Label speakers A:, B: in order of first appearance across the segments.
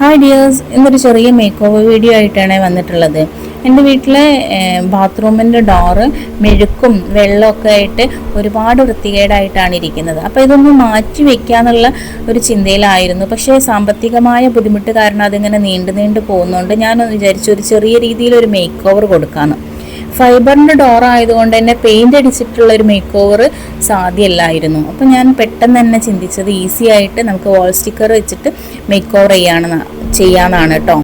A: Hi dears ഇന്നൊരു ചെറിയ make over video ആയിട്ടാണ് വന്നിട്ടുള്ളത്. എന്റെ വീട്ടിലെ ബാത്റൂമിന്റെ ഡോറ് മെഴുക്കും വെള്ളമൊക്കെ ആയിട്ട് ഒരുപാട് വൃത്തികേടായിട്ടാണ് ഇരിക്കുന്നത്. അപ്പോൾ ഇതൊന്ന് മാറ്റി വെക്കാന്നുള്ള ഒരു ചിന്തയിലായിരുന്നു. പക്ഷേ സാമ്പത്തികമായ ബുദ്ധിമുട്ട് കാരണം അതിങ്ങനെ നീണ്ടു നീണ്ടു പോകുന്നതുകൊണ്ട് ഞാൻ വിചാരിച്ചു ഒരു ചെറിയ രീതിയിൽ ഒരു മേക്ക് ഓവർ കൊടുക്കാമെന്ന് ഫൈബറിന്റെ ഡോർ ആയതുകൊണ്ട് തന്നെ പെയിന്റ് അടിച്ചിട്ടുള്ള ഒരു മേക്ക് ഓവർ സാധ്യമല്ലായിരുന്നു അപ്പോൾ ഞാൻ പെട്ടെന്ന് തന്നെ ചിന്തിച്ചത് ഈസി ആയിട്ട് നമുക്ക് വാൾ സ്റ്റിക്കർ വെച്ചിട്ട് മേക്ക് ഓവർ ചെയ്യാണെന്ന് ചെയ്യാമെന്നാണ് കേട്ടോ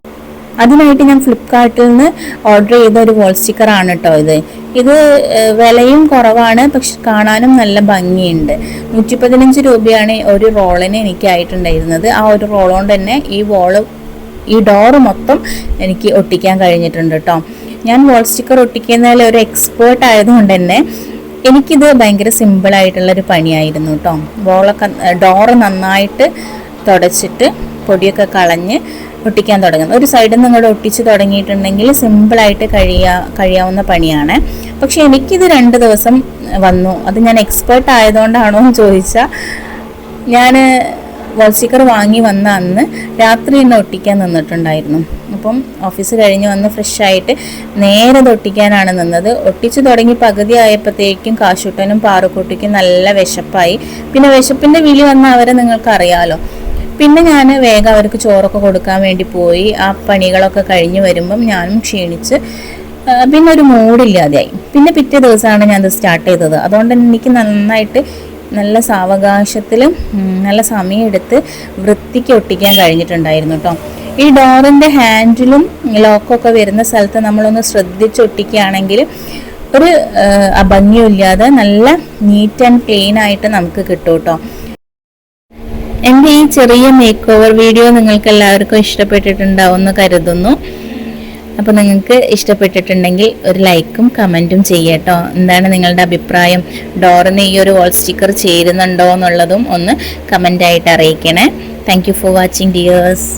A: അതിനായിട്ട് ഞാൻ ഫ്ലിപ്കാർട്ടിൽ നിന്ന് ഓർഡർ ചെയ്ത ഒരു വാൾ സ്റ്റിക്കറാണ് കേട്ടോ ഇത്. ഇത് വിലയും കുറവാണ് പക്ഷെ കാണാനും നല്ല ഭംഗിയുണ്ട്. നൂറ്റി പതിനഞ്ച് രൂപയാണ് ഒരു റോളിന് എനിക്കായിട്ടുണ്ടായിരുന്നത്. ആ ഒരു റോൾ കൊണ്ട് തന്നെ ഈ വോൾ ഈ ഡോറ് മൊത്തം എനിക്ക് ഒട്ടിക്കാൻ കഴിഞ്ഞിട്ടുണ്ട് കേട്ടോ ഞാൻ വോൾ സ്റ്റിക്കർ ഒട്ടിക്കുന്നതിൽ ഒരു എക്സ്പേർട്ട് ആയതുകൊണ്ട് തന്നെ എനിക്കിത് ഭയങ്കര സിമ്പിളായിട്ടുള്ള ഒരു പണിയായിരുന്നു കേട്ടോ വോളൊക്കെ ഡോറ് നന്നായിട്ട് തുടച്ചിട്ട് പൊടിയൊക്കെ കളഞ്ഞ് ഒട്ടിക്കാൻ തുടങ്ങും ഒരു സൈഡിൽ നിന്ന് ഇങ്ങോട്ട് ഒട്ടിച്ച് തുടങ്ങിയിട്ടുണ്ടെങ്കിൽ സിമ്പിളായിട്ട് കഴിയാ കഴിയാവുന്ന പണിയാണ്. പക്ഷെ എനിക്കിത് രണ്ട് ദിവസം വന്നു. അത് ഞാൻ എക്സ്പേർട്ട് ആയതുകൊണ്ടാണോ എന്ന് ചോദിച്ചാൽ ഞാൻ വാൾ സ്റ്റിക്കർ വാങ്ങി വന്ന അന്ന് രാത്രി തന്നെ ഒട്ടിക്കാൻ നിന്നിട്ടുണ്ടായിരുന്നു. അപ്പം ഓഫീസ് കഴിഞ്ഞ് വന്ന് ഫ്രഷ് ആയിട്ട് നേരെ തൊട്ടിക്കാനാണ് നിന്നത്. ഒട്ടിച്ച് തുടങ്ങി പകുതി ആയപ്പോഴത്തേക്കും കാശുട്ടനും പാറക്കൂട്ടിക്കും നല്ല വിശപ്പായി. പിന്നെ വിശപ്പിന്റെ വിളി വന്ന അവരെ നിങ്ങൾക്ക് അറിയാലോ പിന്നെ ഞാൻ വേഗം അവർക്ക് ചോറൊക്കെ കൊടുക്കാൻ വേണ്ടി പോയി. ആ പണികളൊക്കെ കഴിഞ്ഞ് വരുമ്പം ഞാനും ക്ഷീണിച്ച് പിന്നെ ഒരു മൂഡില്ലാതെയായി പിന്നെ പിറ്റേ ദിവസമാണ് ഞാനത് സ്റ്റാർട്ട് ചെയ്തത്. അതുകൊണ്ട് എനിക്ക് നന്നായിട്ട് നല്ല സാവകാശത്തിൽ നല്ല സമയമെടുത്ത് വൃത്തിക്ക് ഒട്ടിക്കാൻ കഴിഞ്ഞിട്ടുണ്ടായിരുന്നു കേട്ടോ ഈ ഡോറിന്റെ ഹാൻഡിലും ലോക്കൊക്കെ വരുന്ന സ്ഥലത്ത് നമ്മളൊന്ന് ശ്രദ്ധിച്ച് ഒട്ടിക്കുകയാണെങ്കിൽ ഒരു അഭംഗിയില്ലാതെ നല്ല നീറ്റ് ആൻഡ് ക്ലീൻ ആയിട്ട് നമുക്ക് കിട്ടും കേട്ടോ എന്റെ ഈ ചെറിയ മേക്ക് ഓവർ വീഡിയോ നിങ്ങൾക്ക് എല്ലാവർക്കും ഇഷ്ടപ്പെട്ടിട്ടുണ്ടാവും എന്ന് കരുതുന്നു. അപ്പോൾ നിങ്ങൾക്ക് ഇഷ്ടപ്പെട്ടിട്ടുണ്ടെങ്കിൽ ഒരു ലൈക്കും കമന്റും ചെയ്യട്ടോ എന്താണ് നിങ്ങളുടെ അഭിപ്രായം? ഡോറിന് ഈ ഒരു വാൾ സ്റ്റിക്കർ ചേരുന്നുണ്ടോ എന്നുള്ളതും ഒന്ന് കമന്റായിട്ട് അറിയിക്കണേ. Thank for watching dears